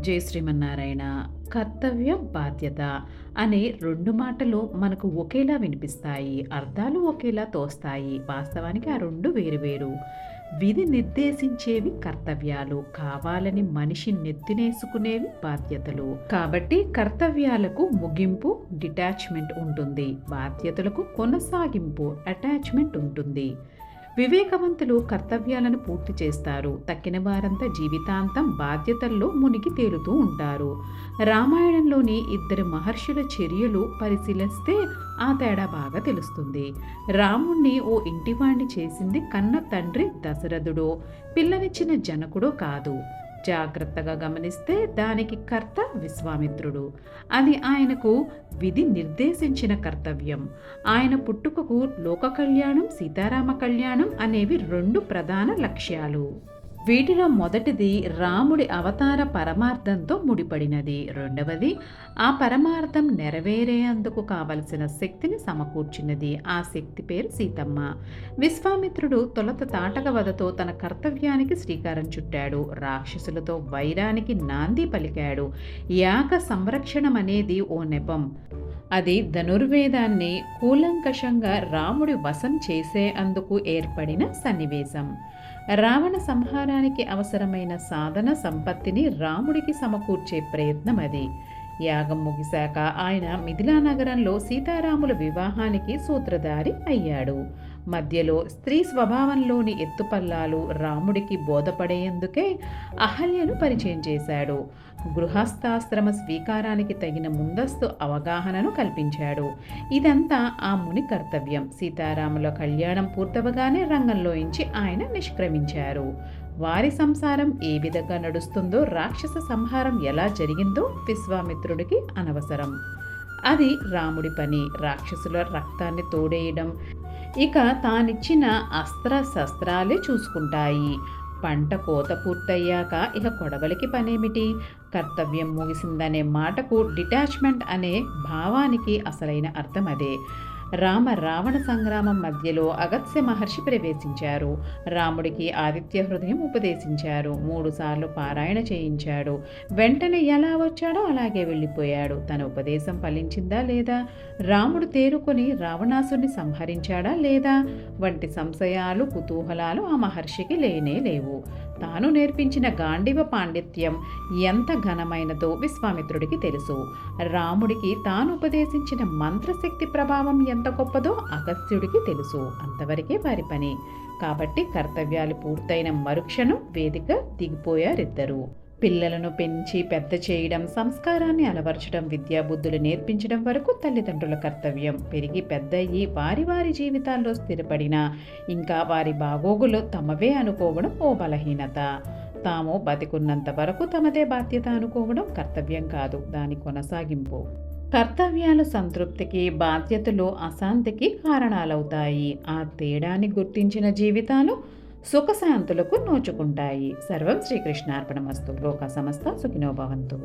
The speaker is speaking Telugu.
జై శ్రీమన్నారాయణ. కర్తవ్య బాధ్యత అనే రెండు మాటలు మనకు ఒకేలా వినిపిస్తాయి. అర్థాలు ఒకేలా తోస్తాయి. వాస్తవానికి ఆ రెండు వేరువేరు విధి నిర్దేశించేవి కర్తవ్యాలు. కావాలని మనిషి నెత్తినేసుకునేవి బాధ్యతలు. కాబట్టి కర్తవ్యాలకు ముగింపు డిటాచ్మెంట్ ఉంటుంది. బాధ్యతలకు కొనసాగింపు అటాచ్మెంట్ ఉంటుంది. వివేకవంతులు కర్తవ్యాలను పూర్తి చేస్తారు. తక్కిన వారంతా జీవితాంతం బాధ్యతల్లో మునిగి తేలుతూ ఉంటారు. రామాయణంలోని ఇద్దరు మహర్షుల చర్యలు పరిశీలిస్తే ఆ తేడా బాగా తెలుస్తుంది. రాముణ్ణి ఓ ఇంటివాణ్ణి చేసింది కన్న తండ్రి దశరథుడో. పిల్లనిచ్చిన జనకుడో కాదు. జాగ్రత్తగా గమనిస్తే దానికి కర్త విశ్వామిత్రుడు. అది ఆయనకు విధి నిర్దేశించిన కర్తవ్యం. ఆయన పుట్టుకకు లోక కళ్యాణం సీతారామ కళ్యాణం అనేవి రెండు ప్రధాన లక్ష్యాలు. వీటిలో మొదటిది రాముడి అవతార పరమార్థంతో ముడిపడినది. రెండవది ఆ పరమార్థం నెరవేరేందుకు కావలసిన శక్తిని సమకూర్చినది. ఆ శక్తి పేరు సీతమ్మ. విశ్వామిత్రుడు తొలత తాటకవధతో తన కర్తవ్యానికి శ్రీకారం చుట్టాడు. రాక్షసులతో వైరానికి నాంది పలికాడు. యాక సంరక్షణం అనేది ఓ నెపం. అది ధనుర్వేదాన్ని కూలంకషంగా రాముడి వశం చేసే అందుకు ఏర్పడిన సన్నివేశం. రావణ సంహారానికి అవసరమైన సాధన సంపత్తిని రాముడికి సమకూర్చే ప్రయత్నం అది. యాగం ముగిశాక ఆయన మిథిలా నగరంలో సీతారాముల వివాహానికి సూత్రధారి అయ్యాడు. మధ్యలో స్త్రీ స్వభావంలోని ఎత్తుపల్లాలు రాముడికి బోధపడేందుకే అహల్యను పరిచయం చేశాడు. గృహస్థాశ్రమ స్వీకారానికి తగిన ముందస్తు అవగాహనను కల్పించాడు. ఇదంతా ఆ ముని కర్తవ్యం. సీతారాముల కళ్యాణం పూర్తవగానే రంగంలోంచి ఆయన నిష్క్రమించారు. వారి సంసారం ఏ విధంగా నడుస్తుందో రాక్షస సంహారం ఎలా జరిగిందో విశ్వామిత్రుడికి అనవసరం. అది రాముడి పని. రాక్షసుల రక్తాన్ని తోడేయడం ఇక తానిచ్చిన అస్త్ర శస్త్రాలే చూసుకుంటాయి. పంట కోత పూర్తయ్యాక ఇక కొడవలికి పనేమిటి? కర్తవ్యం ముగిసిందనే మాటకు డిటాచ్మెంట్ అనే భావానికి అసలైన అర్థం అదే రామ రావణ సంగ్రామం మధ్యలో అగత్స్య మహర్షి ప్రవేశించారు. రాముడికి ఆదిత్య హృదయం ఉపదేశించారు. మూడుసార్లు పారాయణ చేయించాడు. వెంటనే ఎలా వచ్చాడో అలాగే వెళ్ళిపోయాడు. తన ఉపదేశం ఫలించిందా లేదా? రాముడు తేరుకొని రావణాసుని సంహరించాడా లేదా? వంటి సంశయాలు కుతూహలాలు ఆ మహర్షికి లేనే లేవు. తాను నేర్పించిన గాండివ పాండిత్యం ఎంత ఘనమైనదో విశ్వామిత్రుడికి తెలుసు. రాముడికి తాను ఉపదేశించిన మంత్రశక్తి ప్రభావం ఎంత గొప్పదో అగస్త్యుడికి తెలుసు. అంతవరకే వారి పని. కాబట్టి కర్తవ్యాలు పూర్తయిన మరుక్షణం వేదిక దిగిపోయారిద్దరూ. పిల్లలను పెంచి పెద్ద చేయడం సంస్కారాన్ని అలవర్చడం విద్యాబుద్ధులు నేర్పించడం వరకు తల్లిదండ్రుల కర్తవ్యం. పెరిగి పెద్దయ్యి వారి వారి జీవితాల్లో స్థిరపడిన ఇంకా వారి బాగోగులు తమవే అనుకోవడం ఓ బలహీనత. తాము బతికున్నంత వరకు తమదే బాధ్యత అనుకోవడం కర్తవ్యం కాదు. దాని కొనసాగింపు. కర్తవ్యాలు సంతృప్తికి బాధ్యతలు అశాంతికి కారణాలవుతాయి. ఆ తేడాన్ని గుర్తించిన జీవితాలు సుఖశాంతులకు నోచుకుంటాయి. సర్వం శ్రీకృష్ణార్పణమస్తు. లోక సమస్త సుఖినోభవంతు